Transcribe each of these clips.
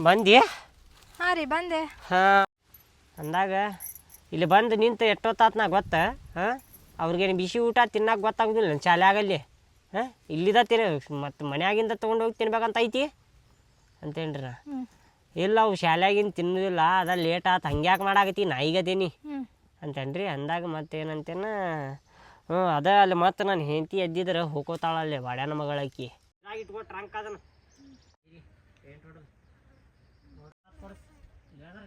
ಬಂದಿ ಹಾಂ ರೀ ಬಂದೆ. ಹಾಂ. ಅಂದಾಗ ಇಲ್ಲಿ ಬಂದು ನಿಂತು ಎಷ್ಟೊತ್ತಾತ್ ನಾ ಗೊತ್ತ? ಹಾಂ? ಅವ್ರಿಗೇನು ಬಿಸಿ ಊಟ ತಿನ್ನಕ್ಕೆ ಗೊತ್ತಾಗೋದಿಲ್ಲ ನನ್ನ ಶಾಲ್ಯಾಗಲ್ಲಿ ಹಾಂ? ಇಲ್ಲಿದ ತಿನ್ನ ಮತ್ತು ಮನ್ಯಾಗಿಂದ ತೊಗೊಂಡು ಹೋಗಿ ತಿನ್ಬೇಕಂತ ಐತಿ? ಅಂತೇನ್ರಿ ನಾ. ಇಲ್ಲ ಅವು ಶಾಲ್ಯಾಗಿಂದ ತಿನ್ನೋದಿಲ್ಲ ಅದ ಲೇಟ್ ಆತು ಹಂಗ್ಯಾಕೆ ಮಾಡಾಕತ್ತಿ ನಾ ಈಗದೇನಿ ಹ್ಞೂ ಅಂತೇನ್ರಿ ಅಂದಾಗ ಮತ್ತೇನಂತೇನ ಹ್ಞೂ ಅದ ಅಲ್ಲಿ ಮತ್ತೆ ನಾನು ಹೆಂಡತಿ ಎದ್ದಿದ್ರೆ ಹೋಗೋತಾಳ ಅಲ್ಲಿ ಬಾಡ್ಯಾನ ಮಗಳಾಕಿ ಇಟ್ಕೊ ಟ್ರಂಕ್ ಅದನ್ನ.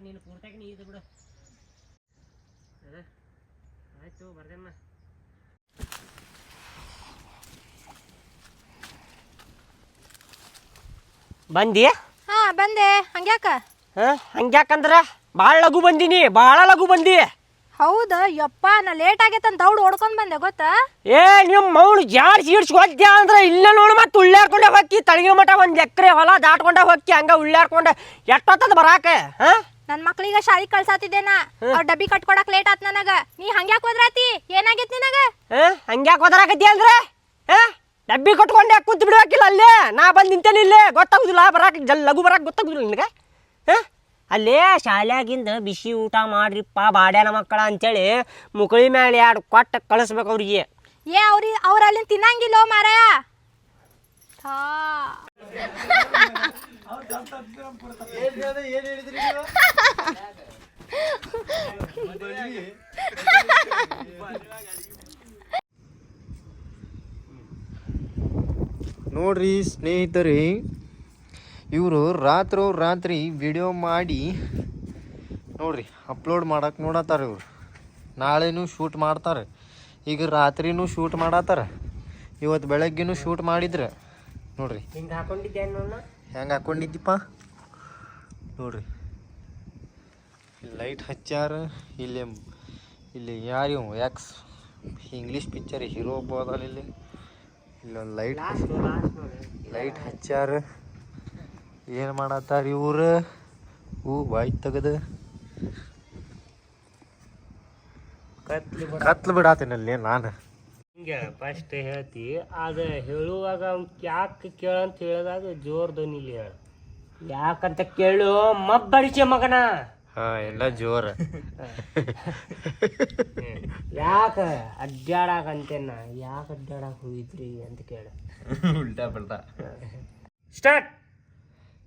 ನೀನು ಪೂರ್ತಿಯಾಗಿ ನೀ ಇದು ಬಿಡು. ಆಯ್ತು ಬರ್ದೇಮ್ಮ. ಬಂದಿ? ಹಾ ಬಂದೆ. ಹಂಗ್ಯಾಕ? ಹಾಂ ಹಂಗ್ಯಾಕಂದ್ರ? ಭಾಳ ಲಘು ಬಂದಿನಿ ಭಾಳ ಲಘು ಬಂದಿ. ಹೌದಾ? ಯಪ್ಪ ನಾ ಲೇಟ್ ಆಗೈತಂತ ದೌಡ್ ಓಡ್ಕೊಂಡ್ ಬಂದೆ ಗೊತ್ತಾ? ಏ ನಿಮ್ಮ ಮೌಳು ಜಾರ್ ಸೀಡ್ಸ್ಕೊದ್ಯ ಅಂದ್ರೆ ಇಲ್ಲ ನೋಡು ಮತ್ತೆ ಉಳ್ಳಾಡ್ಕೊಂಡೆ ಹೋಗಿ ತಳಗಿ ಮಠ ಒಂದು ಎಕರೆ ಹೊಲ ದಾಟ್ಕೊಂಡೆ ಹೋಗಿ ಹಂಗ ಉಳ್ಳಾಡ್ಕೊಂಡೆ ಎಷ್ಟೊತ್ತದ ಬರಾಕ ಹಾ? ನನ್ನ ಮಕ್ಳಿಗ ಶಾಲಿ ಕಳ್ಸಾತಿದ್ದೇನ ಅವ್ರ ಡಬ್ಬಿ ಕಟ್ಕೊಡಕ್ ಲೇಟ್ ಆತ್ ನನಗ. ನೀ ಹಂಗ್ಯಾಕ್ ಹೋದ್ರಾತಿ ಏನಾಗೈತ್ ನಿನಗ? ಹಾ? ಹಂಗ್ಯಾಕೆ ಹೋದರಾಕತಿ ಅಂದ್ರೆ? ಹಾ? ಡಬ್ಬಿ ಕಟ್ಕೊಂಡೆ ಕೂತ್ ಬಿಡ್ಬೇಕಿಲ್ಲ ಅಲ್ಲೇ. ನಾ ಬಂದು ನಿಂತೇನೆ ಇಲ್ಲೇ. ಗೊತ್ತಾಗುದಿಲ್ಲ ಬರಾಕ ಜಲ್ ಲಘು ಬರಾಕ ಗೊತ್ತಾಗುದಿಲ್ಲ ನಿನಗೆ? ಹಾ? ಅಲ್ಲೇ ಶಾಲ್ಯಾಗಿಂದ ಬಿಸಿ ಊಟ ಮಾಡ್ರಿಪ್ಪ ಬಾಡ್ಯಾನ ಮಕ್ಕಳ ಅಂತೇಳಿ ಮುಕಳಿ ಮೇಲೆ ಎರಡು ಕೊಟ್ಟು ಕಳಿಸ್ಬೇಕು ಅವ್ರಿಗೆ. ಏ ಅವ್ರಿ ಅವ್ರ ಅಲ್ಲಿ ತಿನ್ನಂಗಿಲ್ಲೋ ಮಾರಾಯ? ಥಾ. ನೋಡ್ರಿ ಸ್ನೇಹಿತರೆ, ಇವರು ರಾತ್ರೋ ರಾತ್ರಿ ವಿಡಿಯೋ ಮಾಡಿ ನೋಡ್ರಿ ಅಪ್ಲೋಡ್ ಮಾಡಕ್ಕೆ ನೋಡತ್ತಾರ ಇವರು. ನಾಳೆನೂ ಶೂಟ್ ಮಾಡ್ತಾರೆ. ಈಗ ರಾತ್ರಿನೂ ಶೂಟ್ ಮಾಡತ್ತಾರ. ಇವತ್ತು ಬೆಳಗ್ಗೆನೂ ಶೂಟ್ ಮಾಡಿದ್ರೆ. ನೋಡ್ರಿ. ಹಿಂಗೆ ಹಾಕೊಂಡಿದ್ದೀಪ ನೋಡ್ರಿ. ಲೈಟ್ ಹಚ್ಚಾರ ಇಲ್ಲಿ ಇಲ್ಲಿ ಯಾರು ಯಾಕ್ಸ್ ಇಂಗ್ಲೀಷ್ ಪಿಕ್ಚರ್ ಹೀರೋ ಒಬ್ಬ ಅದಾನ ಇಲ್ಲಿ. ಇಲ್ಲೊಂದು ಲೈಟ್ ಲೈಟ್ ಹಚ್ಚಾರ ಏನು ಮಾಡತ್ತಾರ ಇವ್ರು? ಹೂ ಬಾಯ್ ತೆಗೆದು. ಕತ್ಲು ಬಿಡಾತೀನಲ್ಲಿ ನಾನು? ಹಿಂಗೆ ಫಸ್ಟ್ ಹೇಳ್ತಿ ಅದು ಹೇಳುವಾಗ ಯಾಕೆ ಕೇಳಂತ ಹೇಳಿದಾಗ ಜೋರ್ ಧ್ವನಿಲಿ ಹೇಳ. ಯಾಕಂತ ಕೇಳು ಮಬ್ಬಡಿಸಿ ಮಗನ. ಹಾ ಎಲ್ಲ ಜೋರ. ಯಾಕ ಅಡ್ಡಾಡಾಕ ಅಂತೇನ ಯಾಕೆ ಅಡ್ಡಾಡಕ್ ಹೋಗಿದ್ರಿ ಅಂತ ಕೇಳ. ಉಲ್ಟಾ ಪಲ್ಟಾ. ಸ್ಟಾರ್ಟ್.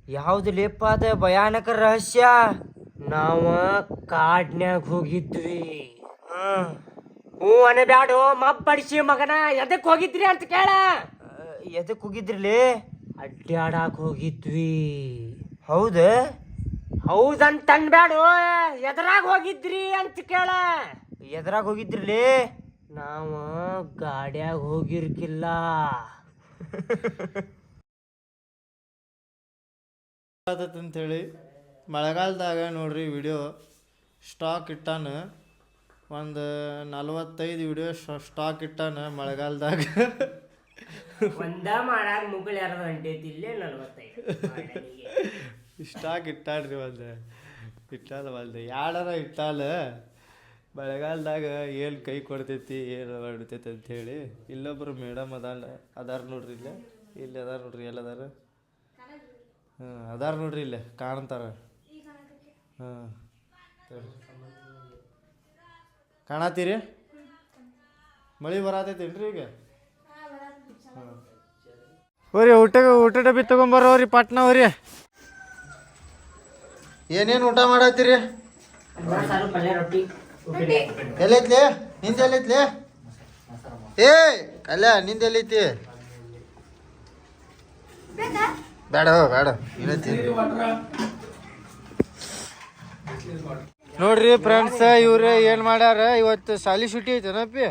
ಯಾವ್ದು ಲೇಪ ಅದ ಭಯಾನಕ ರಹಸ್ಯ? ನಾವ ಕಾಡ್ನ್ಯಾಗ ಹೋಗಿದ್ವಿ. ಹ್ಞೂ ಅನೆ ಬ್ಯಾಡು ಮಬ್ಬಡಿಸಿ ಮಗನ ಎದಕ್ಕೆ ಹೋಗಿದ್ರಿ ಅಂತ ಕೇಳ. ಎದಕ್ಕೆ ಹೋಗಿದ್ರಿಲಿ? ಅಡ್ಡಾಡಕ್ಕೆ ಹೋಗಿದ್ವಿ. ಹೌದ? ಹೌದಂತ ಅನ್ಬ್ಯಾಡು ಎದ್ರಾಗ ಹೋಗಿದ್ರಿ ಅಂತ ಕೇಳ. ಎದ್ರಾಗ ಹೋಗಿದ್ರಿಲಿ? ನಾವು ಗಾಡ್ಯಾಗ ಹೋಗಿರ್ಕಿಲ್ಲ. ಹೇಳಿ ಮಳೆಗಾಲದಾಗ ನೋಡ್ರಿ ವಿಡಿಯೋ ಸ್ಟಾಕ್ ಇಟ್ಟಾನ. ಒಂದು ನಲ್ವತ್ತೈದು ವಿಡಿಯೋ ಸ್ಟಾಕ್ ಇಟ್ಟಾನ ಮಳೆಗಾಲದಾಗ. ಒಂದ ಮಾಡಾಗ ಮುಗುಳು ಇಲ್ಲೇ ನಲ್ವತ್ತೈದು. ಸ್ಟಾಕ್ ಇಟ್ಟಾಡ್ರಿ ಒಂದು ಇಟ್ಟಾಲ ಒಂದು. ಯಾಡಾರ ಇಟ್ಟಾಲ ಮಳೆಗಾಲದಾಗ ಏನು ಕೈ ಕೊಡ್ತೈತಿ ಏನು ಹೊಡಿತೈತಿ ಅಂಥೇಳಿ ಇಲ್ಲೊಬ್ರು ಮೇಡಮ್ ಅದಾಳ ಅದಾರ ನೋಡ್ರಿ ಇಲ್ಲೇ. ಇಲ್ಲಿ ಅದಾರ ನೋಡ್ರಿ ಎಲ್ಲ ಅದಾರ? ಹಾಂ ಅದಾರ ನೋಡ್ರಿ ಇಲ್ಲೇ ಕಾಣ್ತಾರ. ಹಾಂ ಕಾಣತ್ತೀರಿ ಮಳೆ ಬರತೈತೇನ್ರಿ ಈಗ? ಹೋರಿ ಊಟ ಊಟ ಡಬ್ಬಿ ತೊಗೊಂಬರೋರಿ ಪಾಟ್ನ ಹೋರಿ ಏನೇನು ಊಟ ಮಾಡತ್ತೀರಿ? ಎಲ್ಲೈತ್ಲಿ? ನಿಂದ ಎಲ್ಲೈತ್ಲಿ? ಏ ಅಲ್ಲ, ನಿಂದ ಎಲ್ಲೈತಿ? ಬೇಡ ಬೇಡ ಏನೈತಿ ನೋಡ್ರಿ ಫ್ರೆಂಡ್ಸ್ ಇವ್ರು ಏನ್ ಮಾಡ್ಯಾರ? ಇವತ್ತು ಶಾಲಿ ಸುಟಿ ಐತೆನಪ್ಪಿ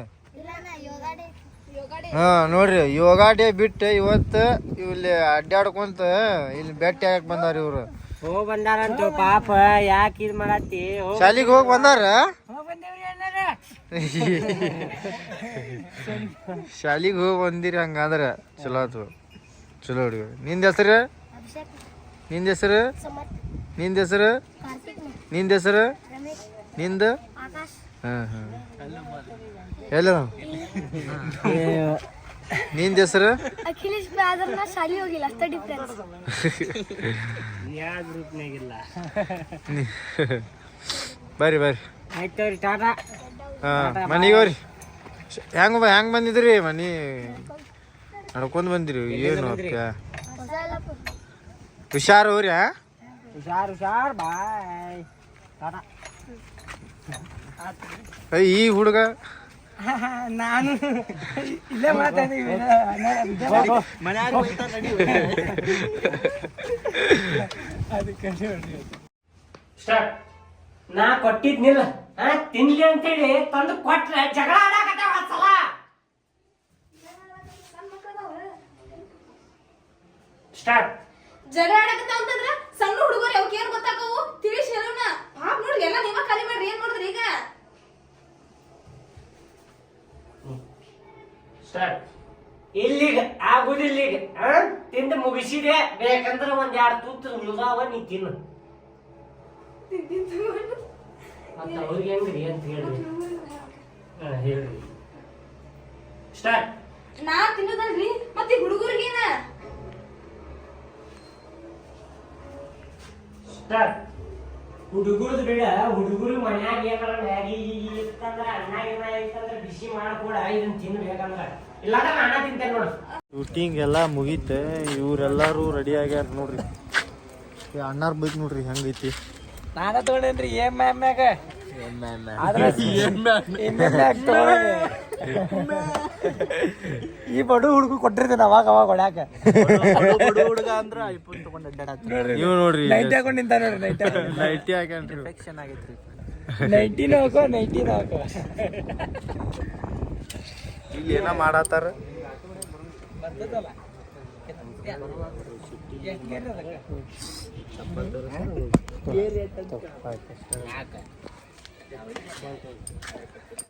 ಹಾ ನೋಡ್ರಿ ಯೋಗಾಡಿ ಡೇ ಬಿಟ್ಟು ಇವತ್ತು ಇಲ್ಲಿ ಅಡ್ಡಾಡ್ಕೊಂತ ಇಲ್ಲಿ ಭೇಟಿ ಆಗಕ್ ಬಂದಾರ ಇವ್ರು. ಹೋಗ್ ಬಂದಾರಂತ ಪಾಪ ಯಾಕೆ ಇದ್ ಮಾಡತ್ತಿ? ಹೋಗ್ ಶಾಲಿಗೆ ಹೋಗಿ ಬಂದಾರ? ಶಾಲಿಗೆ ಹೋಗಿ ಬಂದಿರಿ ಹಂಗಾದ್ರ ಚಲೋ ಆತು. ಚಲೋ ಹುಡುಗ. ನಿಂದ ಹೆಸರು? ನಿಂದ ಹೆಸರು? ನಿಂದ ಹೆಸರು? ನಿಂದ ಹೆಸರು? ನಿಂದ? ಹಾಂ ಹಾಂ. ಎಲ್ಲ ನಿಂದ ಹೆಸರು? ಅಖಿಲೇಶ್ ಆದ್ರೆ ನಾ ಶಾಲಿ ಹೋಗಿಲ್ಲ ಅಷ್ಟೇ ಡಿಫ್ರೆನ್ಸ್ ಯಾವ ಗ್ರೂಪ್ನಾಗಿಲ್ಲ ಬರ್ರಿ ಬರ್ರಿ ಟಾಟಾ ಹಾ ಮನಿಗೆ ಹೆಂಗ ಹೆಂಗ್ ಬಂದಿದ್ರಿ ಮನೆ? ನಡ್ಕೊಂಡ್ ಬಂದಿರಿ ಏನು ಅಕ್ಕ ಹುಷಾರು ಹೋಗ್ರಿ ಹಾ? ಹುಷಾರ್ ಹುಷಾರ್ ಬಾಯ್. ಟಾಟಾ. ಈ ಹುಡುಗ? ನಾನು ಇಲ್ಲೇ ಅದಕ್ಕೆ ಸ್ಟಾರ್ಟ್. ನಾ ಕೊಟ್ಟಿದ್ನಿಲ್ಲ. ತಿನ್ಲಿ ಅಂತೇಳಿ ತಂದು ಕೊಟ್ರೆ ಜಗಳ ಆಡಾಕತ್ತಾವ ಸಲ. ಸ್ಟಾರ್ಟ್. ಜಗಳ ಆಡಕತ್ತಾವ ಅಂತಂದ್ರ ಸಣ್ಣ ಹುಡುಗರು ಅವಕ್ಕೆ ಏನ್ ಗೊತ್ತಾಗವು ತಿಳಿಸ್ ಹೇಳೋಣ ಪಾಪ ನೋಡಿ ಎಲ್ಲ ನೀವ ಖಾಲಿ ಮಾಡ್ರಿ ಏನ್ ಮಾಡಿದ್ರಿ ಈಗ ಸ್ಟಾರ್ಟ್ ಇಲ್ಲಿಗ ಆಗುದಿಲ್ಲ ಈಗ ಆ? ತಿಂದು ಬೇಕಂದ್ರೆ ಒಂದ್ ಎರಡು ತುತ್ತು ಉಳಿದಾವ ನೀ ತಿನ್ನು. ಮತ್ತ ಅವ್ರಿಗೆ ಹೆಂಗ್ರಿ ಅಂತ ಹೇಳಿ ಹಾ, ಹೇಳ್ರಿ. ಸ್ಟಾರ್ಟ್ ನಾ ತಿನ್ನೋದಲ್ರಿ? ಮತ್ತೆ ಹುಡುಗರಿಗೇನ ಸ್ಟಾರ್ಟ್ ಹುಡುಗರ್ದು ಬೇಡ ಹುಡುಗರು ಮನ್ಯಾಗ ಏನಾರ ಮ್ಯಾಗಿ ಇತ್ತಂದ್ರ ಅನ್ನ ಏನಾಯ್ತಂದ್ರ ಬಿಸಿ ಮಾಡ್ಕೊಡ ಇದನ್ನ ತಿನ್ಬೇಕಂದ್ರ. ಇಲ್ಲಾಂದ್ರ ನಾನ ತಿಂತೇನೆ ನೋಡು. ಶೂಟಿಂಗ್ ಎಲ್ಲ ಮುಗೀತೆ ಇವರೆಲ್ಲರೂ ರೆಡಿ ಆಗ್ಯಾರ ನೋಡ್ರಿ. ಅಣ್ಣಾರ್ ಬೈಕ್ ನೋಡ್ರಿ ಹೆಂಗೈತಿ? ನಾನ ತಗೊಂಡೇನ್ರಿ ಏನ್ ಮ್ಯಾಮ್ಯಾಗ ಈ ಬಡ ಹುಡುಗ ಕೊಟ್ಟಿರ್ತೇನೆ ಅವಾಗ ಅವಾಗ ಹೊಡ್ಯಾಕ. ಹುಡುಗ ಅಂದ್ರ ಐಫೋನ್ ತಗೊಂಡ್ ಇವ್ ನೋಡ್ರಿ ನೈಟ್ ಹಾಕೊಂಡ್. ನಿಂತ ನೋಡ್ರಿ ನೈಟ್ ನೈಟಿ ಹಾಕ್ಯಾನ್ರಿ ನೈಟಿನ ಹಾಕೋ ನೈಟಿನ ಹಾಕೋ. ಇಲ್ಲಿ ಏನ ಮಾಡತ್ತಾರ? ಬರ್ತಿದ್ದಲ್ಲ